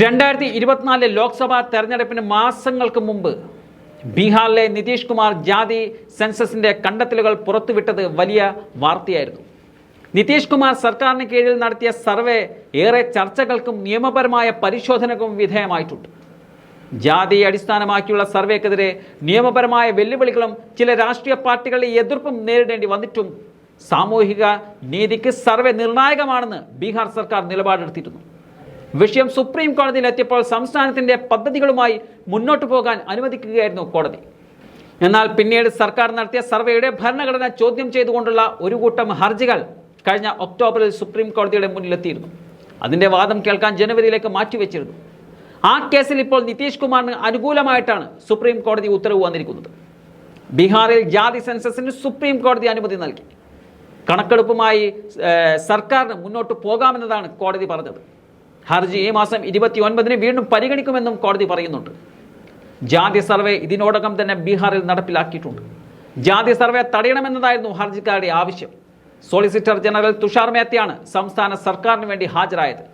രണ്ടായിരത്തി ഇരുപത്തിനാലിലെ ലോക്സഭാ തെരഞ്ഞെടുപ്പിന് മാസങ്ങൾക്ക് മുമ്പ് ബീഹാറിലെ നിതീഷ് കുമാർ ജാതി സെൻസസിന്റെ കണ്ടെത്തലുകൾ പുറത്തുവിട്ടത് വലിയ വാർത്തയായിരുന്നു. നിതീഷ് കുമാർ സർക്കാരിന് കീഴിൽ നടത്തിയ സർവേ ഏറെ ചർച്ചകൾക്കും നിയമപരമായ പരിശോധനക്കും വിധേയമായിട്ടുണ്ട്. ജാതിയെ അടിസ്ഥാനമാക്കിയുള്ള സർവേക്കെതിരെ നിയമപരമായ വെല്ലുവിളികളും ചില രാഷ്ട്രീയ പാർട്ടികളുടെ എതിർപ്പും നേരിടേണ്ടി വന്നിട്ടും സാമൂഹിക നീതിക്ക് സർവേ നിർണായകമാണെന്ന് ബീഹാർ സർക്കാർ നിലപാടെടുത്തിരുന്നു. വിഷയം സുപ്രീം കോടതിയിൽ എത്തിയപ്പോൾ സംസ്ഥാനത്തിന്റെ പദ്ധതികളുമായി മുന്നോട്ടു പോകാൻ അനുവദിക്കുകയായിരുന്നു കോടതി. എന്നാൽ പിന്നീട് സർക്കാർ നടത്തിയ സർവേയുടെ ഭരണഘടന ചോദ്യം ചെയ്തുകൊണ്ടുള്ള ഒരു കൂട്ടം ഹർജികൾ കഴിഞ്ഞ ഒക്ടോബറിൽ സുപ്രീം കോടതിയുടെ മുന്നിലെത്തിയിരുന്നു. അതിന്റെ വാദം കേൾക്കാൻ ജനുവരിയിലേക്ക് മാറ്റിവെച്ചിരുന്നു. ആ കേസിൽ ഇപ്പോൾ നിതീഷ് കുമാറിന് അനുകൂലമായിട്ടാണ് സുപ്രീം കോടതി ഉത്തരവ് വന്നിരിക്കുന്നത്. ബീഹാറിൽ ജാതി സെൻസസിന് സുപ്രീം കോടതി അനുമതി നൽകി. കണക്കെടുപ്പുമായി സർക്കാരിന് മുന്നോട്ട് പോകാമെന്നതാണ് കോടതി പറഞ്ഞത്. ഹർജി ഈ മാസം ഇരുപത്തി ഒൻപതിന് വീണ്ടും പരിഗണിക്കുമെന്നും കോടതി പറയുന്നുണ്ട്. ജാതി സർവേ ഇതിനോടകം തന്നെ ബീഹാറിൽ നടപ്പിലാക്കിയിട്ടുണ്ട്. ജാതി സർവേ തടയണമെന്നതായിരുന്നു ഹർജിക്കാരുടെ ആവശ്യം. സോളിസിറ്റർ ജനറൽ തുഷാർ മേത്തയാണ് സംസ്ഥാന സർക്കാരിന് വേണ്ടി ഹാജരായത്.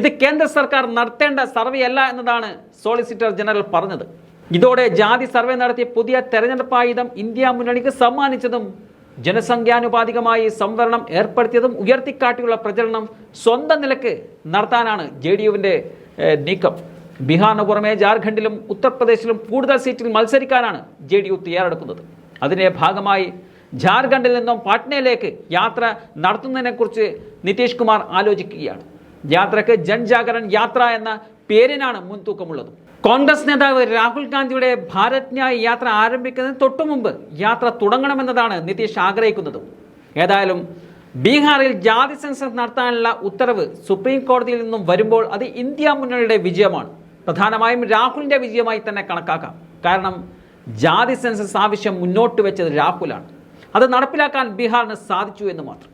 ഇത് കേന്ദ്ര സർക്കാർ നടത്തേണ്ട സർവേ അല്ല എന്നതാണ് സോളിസിറ്റർ ജനറൽ പറഞ്ഞത്. ഇതോടെ ജാതി സർവേ നടത്തിയ പുതിയ തെരഞ്ഞെടുപ്പ് ആയുധം ഇന്ത്യ മുന്നണിക്ക് സമ്മാനിച്ചതും ജനസംഖ്യാനുപാതികമായി സംവരണം ഏർപ്പെടുത്തിയതും ഉയർത്തിക്കാട്ടിയുള്ള പ്രചരണം സ്വന്തം നിലയ്ക്ക് നടത്താനാണ് ജെ ഡി യുവിന്റെ നീക്കം. ബീഹാറിന് പുറമെ ജാർഖണ്ഡിലും ഉത്തർപ്രദേശിലും കൂടുതൽ സീറ്റിൽ മത്സരിക്കാനാണ് ജെ ഡി യു തയ്യാറെടുക്കുന്നത്. അതിന്റെ ഭാഗമായി ജാർഖണ്ഡിൽ നിന്നും പാട്നയിലേക്ക് യാത്ര നടത്തുന്നതിനെക്കുറിച്ച് നിതീഷ് കുമാർ ആലോചിക്കുകയാണ്. യാത്രയ്ക്ക് ജൻജാഗരൺ യാത്ര എന്ന പേരിനാണ് മുൻതൂക്കമുള്ളത്. കോൺഗ്രസ് നേതാവ് രാഹുൽ ഗാന്ധിയുടെ ഭാരത് ന്യായ് യാത്ര ആരംഭിക്കുന്നതിന് തൊട്ടു മുമ്പ് യാത്ര തുടങ്ങണമെന്നതാണ് നിതീഷ് ആഗ്രഹിക്കുന്നത്. ഏതായാലും ബീഹാറിൽ ജാതി സെൻസസ് നടത്താനുള്ള ഉത്തരവ് സുപ്രീം കോടതിയിൽ നിന്നും വരുമ്പോൾ അത് ഇന്ത്യ മുന്നണിയുടെ വിജയമാണ്. പ്രധാനമായും രാഹുലിന്റെ വിജയമായി തന്നെ കണക്കാക്കാം. കാരണം ജാതി സെൻസസ് ആവശ്യം മുന്നോട്ട് വെച്ചത് രാഹുലാണ്. അത് നടപ്പിലാക്കാൻ ബീഹാറിന് സാധിച്ചു എന്ന് മാത്രം.